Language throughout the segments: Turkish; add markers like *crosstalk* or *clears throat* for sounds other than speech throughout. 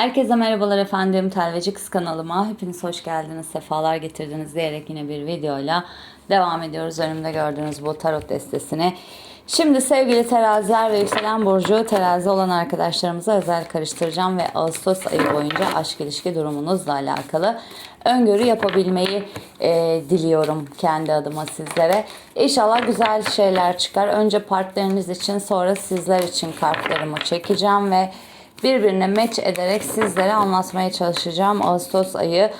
Herkese merhabalar efendim. Telveci Kız kanalıma hepiniz hoş geldiniz, sefalar getirdiniz diyerek yine bir videoyla devam ediyoruz. Önümde gördüğünüz bu tarot destesini. Şimdi sevgili teraziler ve yükselen burcu terazi olan arkadaşlarımıza özel karıştıracağım ve Ağustos ayı boyunca aşk ilişki durumunuzla alakalı öngörü yapabilmeyi e, diliyorum kendi adıma sizlere. İnşallah güzel şeyler çıkar. Önce partneriniz için sonra sizler için kartlarımı çekeceğim ve birbirine match ederek sizlere anlatmaya çalışacağım. Ağustos ayı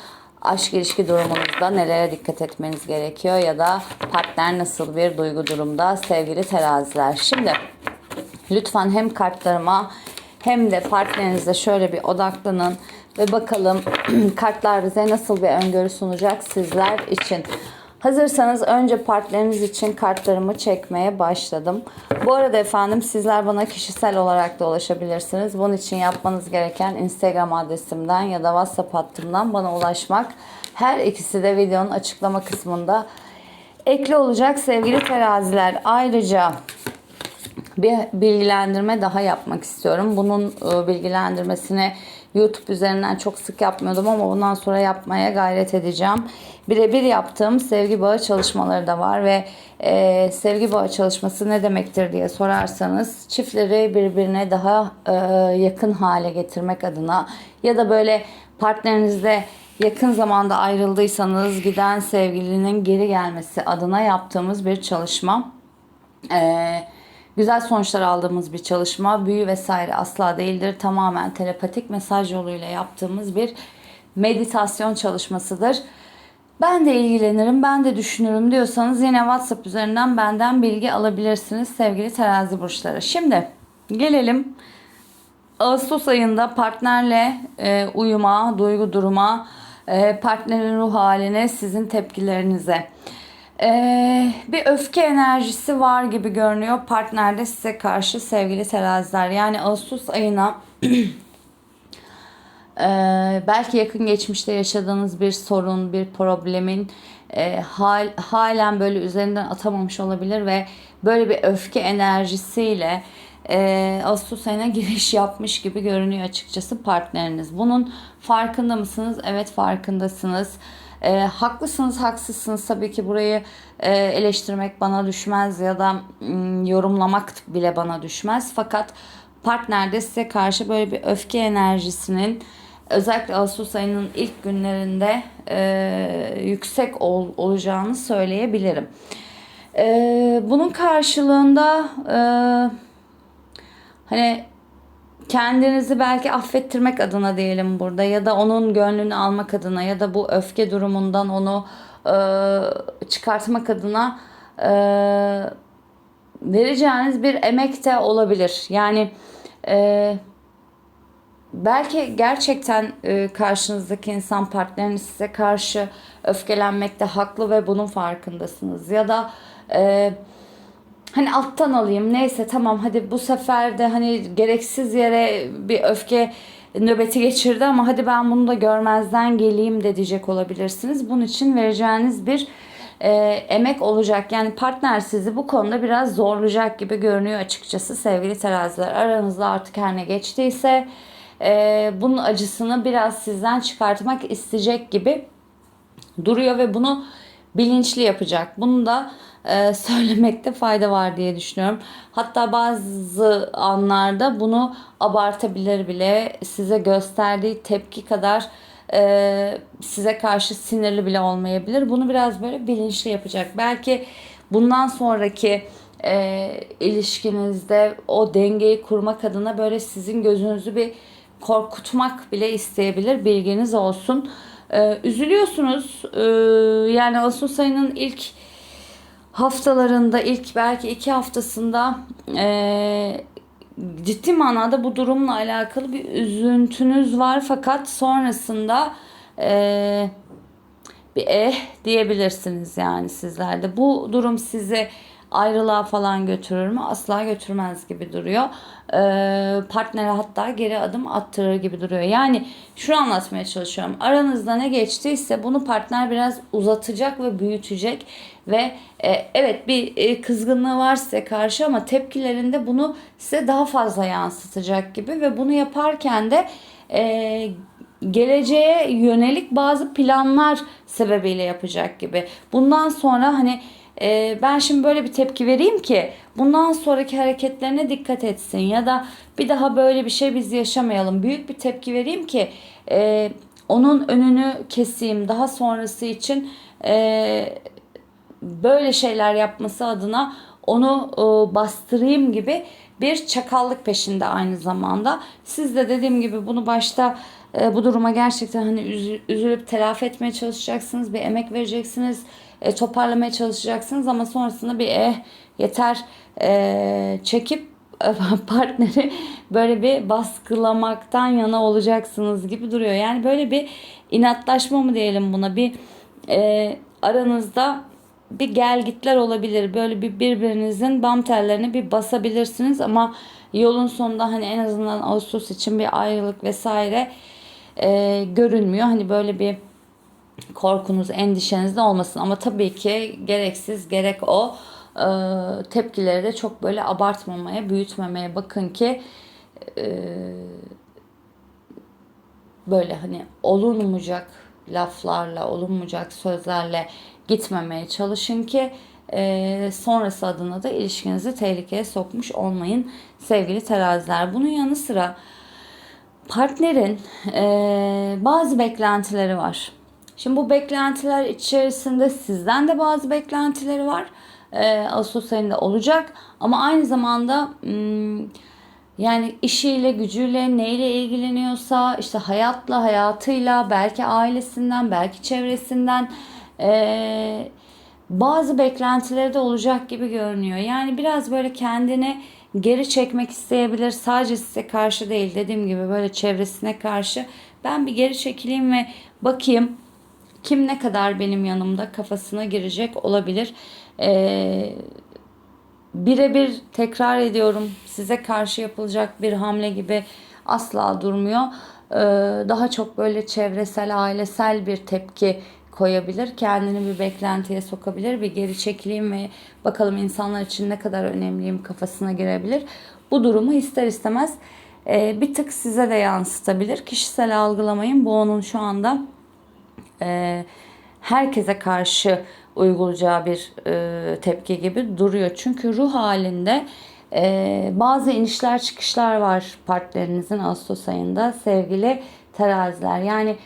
aşk ilişki durumunuzda nelere dikkat etmeniz gerekiyor ya da partner nasıl bir duygu durumda sevgili teraziler. Şimdi lütfen hem kartlarıma hem de partnerinize şöyle bir odaklanın ve bakalım *clears throat* kartlar bize nasıl bir öngörü sunacak sizler için. Hazırsanız önce partneriniz için kartlarımı çekmeye başladım. Bu arada efendim sizler bana kişisel olarak da ulaşabilirsiniz. Bunun için yapmanız gereken Instagram adresimden ya da WhatsApp hattımdan bana ulaşmak. Her ikisi de videonun açıklama kısmında ekli olacak sevgili teraziler. Ayrıca bir bilgilendirme daha yapmak istiyorum. Bunun e, bilgilendirmesini YouTube üzerinden çok sık yapmıyordum ama bundan sonra yapmaya gayret edeceğim. Birebir yaptığım sevgi bağı çalışmaları da var ve e, sevgi bağı çalışması ne demektir diye sorarsanız çiftleri birbirine daha e, yakın hale getirmek adına ya da böyle partnerinizle yakın zamanda ayrıldıysanız giden sevgilinin geri gelmesi adına yaptığımız bir çalışma. Eee güzel sonuçlar aldığımız bir çalışma. Büyü vesaire asla değildir. Tamamen telepatik mesaj yoluyla yaptığımız bir meditasyon çalışmasıdır. Ben de ilgilenirim, ben de düşünürüm diyorsanız yine WhatsApp üzerinden benden bilgi alabilirsiniz sevgili terazi burçları. Şimdi gelelim Ağustos ayında partnerle e, uyuma, duygu duruma, e, partnerin ruh haline, sizin tepkilerinize. Ee, bir öfke enerjisi var gibi görünüyor partnerde size karşı sevgili teraziler. Yani Ağustos ayına *clears throat* e, belki yakın geçmişte yaşadığınız bir sorun, bir problemin e, hal, halen böyle üzerinden atamamış olabilir ve böyle bir öfke enerjisiyle e, Ağustos ayına giriş yapmış gibi görünüyor açıkçası partneriniz. Bunun farkında mısınız? Evet farkındasınız. E, haklısınız, haksızsınız. Tabii ki burayı e, eleştirmek bana düşmez ya da m, yorumlamak bile bana düşmez. Fakat partnerde size karşı böyle bir öfke enerjisinin özellikle Ağustos ayının ilk günlerinde e, yüksek ol, olacağını söyleyebilirim. E, bunun karşılığında e, hani kendinizi belki affettirmek adına diyelim burada ya da onun gönlünü almak adına ya da bu öfke durumundan onu e, çıkartmak adına e, vereceğiniz bir emek de olabilir. Yani e, belki gerçekten e, karşınızdaki insan partneriniz size karşı öfkelenmekte haklı ve bunun farkındasınız ya da e, hani alttan alayım neyse tamam hadi bu sefer de hani gereksiz yere bir öfke nöbeti geçirdi ama hadi ben bunu da görmezden geleyim de diyecek olabilirsiniz. Bunun için vereceğiniz bir e, emek olacak. Yani partner sizi bu konuda biraz zorlayacak gibi görünüyor açıkçası sevgili teraziler. Aranızda artık her ne geçtiyse e, bunun acısını biraz sizden çıkartmak isteyecek gibi duruyor ve bunu bilinçli yapacak. Bunu da e, söylemekte fayda var diye düşünüyorum. Hatta bazı anlarda bunu abartabilir bile size gösterdiği tepki kadar e, size karşı sinirli bile olmayabilir. Bunu biraz böyle bilinçli yapacak. Belki bundan sonraki e, ilişkinizde o dengeyi kurmak adına böyle sizin gözünüzü bir korkutmak bile isteyebilir. Bilginiz olsun. Ee, üzülüyorsunuz. Yani Ağustos ayının ilk haftalarında, ilk belki iki haftasında e, ciddi manada bu durumla alakalı bir üzüntünüz var. Fakat sonrasında e, bir eh diyebilirsiniz yani sizlerde. Bu durum sizi ayrılığa falan götürür mü? Asla götürmez gibi duruyor. Ee, partnere hatta geri adım attırır gibi duruyor. Yani şunu anlatmaya çalışıyorum. Aranızda ne geçtiyse bunu partner biraz uzatacak ve büyütecek ve e, evet bir e, kızgınlığı var size karşı ama tepkilerinde bunu size daha fazla yansıtacak gibi ve bunu yaparken de e, geleceğe yönelik bazı planlar sebebiyle yapacak gibi. Bundan sonra hani e, ben şimdi böyle bir tepki vereyim ki bundan sonraki hareketlerine dikkat etsin ya da bir daha böyle bir şey biz yaşamayalım. Büyük bir tepki vereyim ki e, onun önünü keseyim daha sonrası için e, böyle şeyler yapması adına onu e, bastırayım gibi bir çakallık peşinde aynı zamanda. Siz de dediğim gibi bunu başta e, bu duruma gerçekten hani üzü- üzülüp telafi etmeye çalışacaksınız. Bir emek vereceksiniz. e, toparlamaya çalışacaksınız ama sonrasında bir eh yeter e, çekip *laughs* partneri böyle bir baskılamaktan yana olacaksınız gibi duruyor. Yani böyle bir inatlaşma mı diyelim buna bir e, aranızda bir gelgitler olabilir. Böyle bir birbirinizin bam tellerini bir basabilirsiniz ama yolun sonunda hani en azından Ağustos için bir ayrılık vesaire e, görünmüyor. Hani böyle bir korkunuz, endişeniz de olmasın. Ama tabii ki gereksiz gerek o e, tepkileri de çok böyle abartmamaya, büyütmemeye bakın ki e, böyle hani olunmayacak laflarla, olunmayacak sözlerle gitmemeye çalışın ki e, sonrası adına da ilişkinizi tehlikeye sokmuş olmayın sevgili teraziler. Bunun yanı sıra partnerin e, bazı beklentileri var. Şimdi bu beklentiler içerisinde sizden de bazı beklentileri var. E, Ağustos ayında olacak ama aynı zamanda yani işiyle, gücüyle, neyle ilgileniyorsa, işte hayatla, hayatıyla, belki ailesinden, belki çevresinden eee, bazı beklentileri de olacak gibi görünüyor. Yani biraz böyle kendini geri çekmek isteyebilir. Sadece size karşı değil, dediğim gibi böyle çevresine karşı. Ben bir geri çekileyim ve bakayım kim ne kadar benim yanımda kafasına girecek olabilir. Eee birebir tekrar ediyorum size karşı yapılacak bir hamle gibi asla durmuyor. Ee, daha çok böyle çevresel, ailesel bir tepki koyabilir. Kendini bir beklentiye sokabilir. Bir geri çekileyim ve bakalım insanlar için ne kadar önemliyim kafasına girebilir. Bu durumu ister istemez e, bir tık size de yansıtabilir. Kişisel algılamayın. Bu onun şu anda e, herkese karşı uygulayacağı bir e, tepki gibi duruyor. Çünkü ruh halinde e, bazı inişler çıkışlar var partnerinizin Ağustos ayında sevgili teraziler. Yani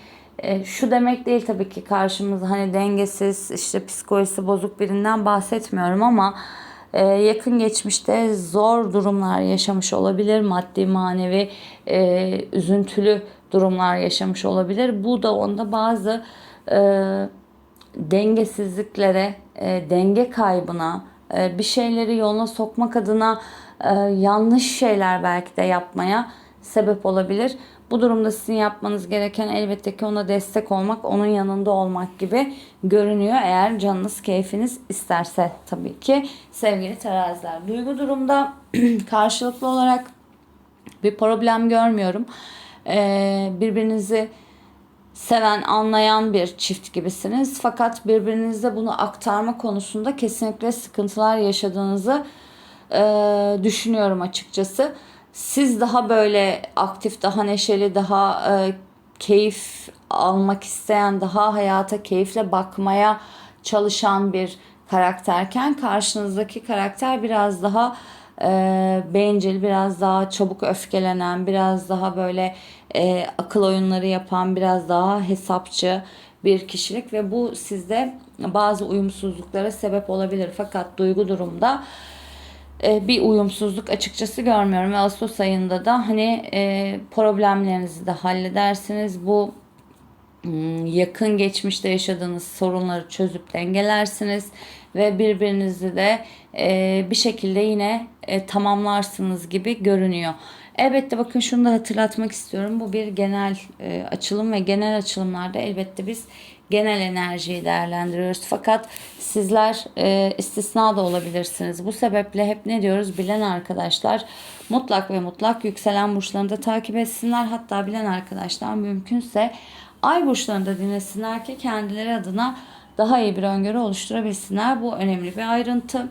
e, şu demek değil tabii ki karşımızda hani dengesiz işte psikolojisi bozuk birinden bahsetmiyorum ama e, yakın geçmişte zor durumlar yaşamış olabilir. Maddi manevi e, üzüntülü durumlar yaşamış olabilir. Bu da onda bazı dengesizliklere, denge kaybına, bir şeyleri yoluna sokmak adına yanlış şeyler belki de yapmaya sebep olabilir. Bu durumda sizin yapmanız gereken elbette ki ona destek olmak, onun yanında olmak gibi görünüyor. Eğer canınız, keyfiniz isterse tabii ki sevgili teraziler. Duygu durumda *clears throat* karşılıklı olarak bir problem görmüyorum. Ee, birbirinizi seven, anlayan bir çift gibisiniz. Fakat birbirinizle bunu aktarma konusunda kesinlikle sıkıntılar yaşadığınızı e, düşünüyorum açıkçası. Siz daha böyle aktif, daha neşeli, daha e, keyif almak isteyen, daha hayata keyifle bakmaya çalışan bir karakterken karşınızdaki karakter biraz daha e, bencil, biraz daha çabuk öfkelenen, biraz daha böyle e, akıl oyunları yapan, biraz daha hesapçı bir kişilik ve bu sizde bazı uyumsuzluklara sebep olabilir. Fakat duygu durumda bir uyumsuzluk açıkçası görmüyorum ve Ağustos ayında da hani e, problemlerinizi de halledersiniz. Bu Hmm, yakın geçmişte yaşadığınız sorunları çözüp dengelersiniz ve birbirinizi de e, bir şekilde yine e, tamamlarsınız gibi görünüyor. Elbette bakın şunu da hatırlatmak istiyorum. Bu bir genel e, açılım ve genel açılımlarda elbette biz genel enerjiyi değerlendiriyoruz. Fakat sizler e, istisna da olabilirsiniz. Bu sebeple hep ne diyoruz bilen arkadaşlar mutlak ve mutlak yükselen burçlarını da takip etsinler. Hatta bilen arkadaşlar mümkünse ay burçlarını da dinlesinler ki kendileri adına daha iyi bir öngörü oluşturabilsinler. Bu önemli bir ayrıntı.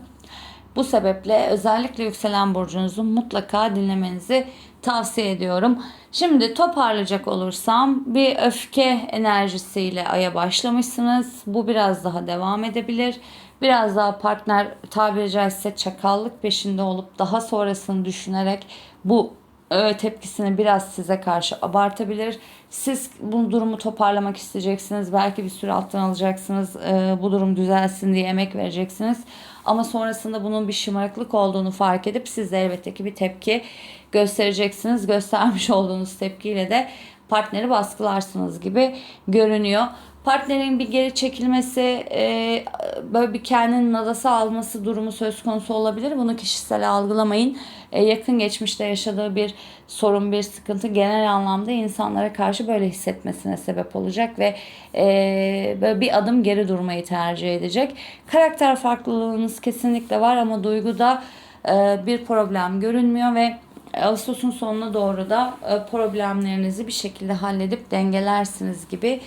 Bu sebeple özellikle yükselen burcunuzu mutlaka dinlemenizi tavsiye ediyorum. Şimdi toparlayacak olursam bir öfke enerjisiyle aya başlamışsınız. Bu biraz daha devam edebilir. Biraz daha partner tabiri caizse çakallık peşinde olup daha sonrasını düşünerek bu tepkisini biraz size karşı abartabilir. Siz bu durumu toparlamak isteyeceksiniz. Belki bir süre alttan alacaksınız. E, bu durum düzelsin diye emek vereceksiniz. Ama sonrasında bunun bir şımarıklık olduğunu fark edip siz de elbette ki bir tepki göstereceksiniz. Göstermiş olduğunuz tepkiyle de partneri baskılarsınız gibi görünüyor. Partnerin bir geri çekilmesi, e, böyle bir kendini nadasa alması durumu söz konusu olabilir. Bunu kişisel algılamayın. E, yakın geçmişte yaşadığı bir sorun, bir sıkıntı genel anlamda insanlara karşı böyle hissetmesine sebep olacak ve e, böyle bir adım geri durmayı tercih edecek. Karakter farklılığınız kesinlikle var ama duyguda e, bir problem görünmüyor ve Ağustos'un sonuna doğru da e, problemlerinizi bir şekilde halledip dengelersiniz gibi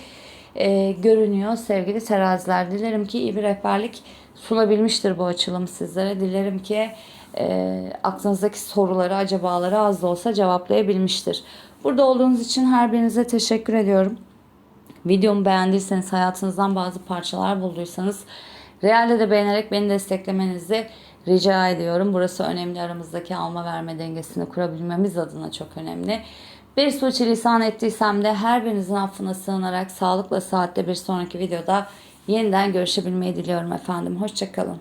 e, görünüyor sevgili teraziler. Dilerim ki iyi bir rehberlik sunabilmiştir bu açılım sizlere. Dilerim ki e, aklınızdaki soruları, acabaları az da olsa cevaplayabilmiştir. Burada olduğunuz için her birinize teşekkür ediyorum. Videomu beğendiyseniz, hayatınızdan bazı parçalar bulduysanız Realde de beğenerek beni desteklemenizi rica ediyorum. Burası önemli. Aramızdaki alma verme dengesini kurabilmemiz adına çok önemli. Bir suçilisan ettiysem de her birinizin affına sığınarak sağlıkla saatte bir sonraki videoda yeniden görüşebilmeyi diliyorum efendim. Hoşçakalın.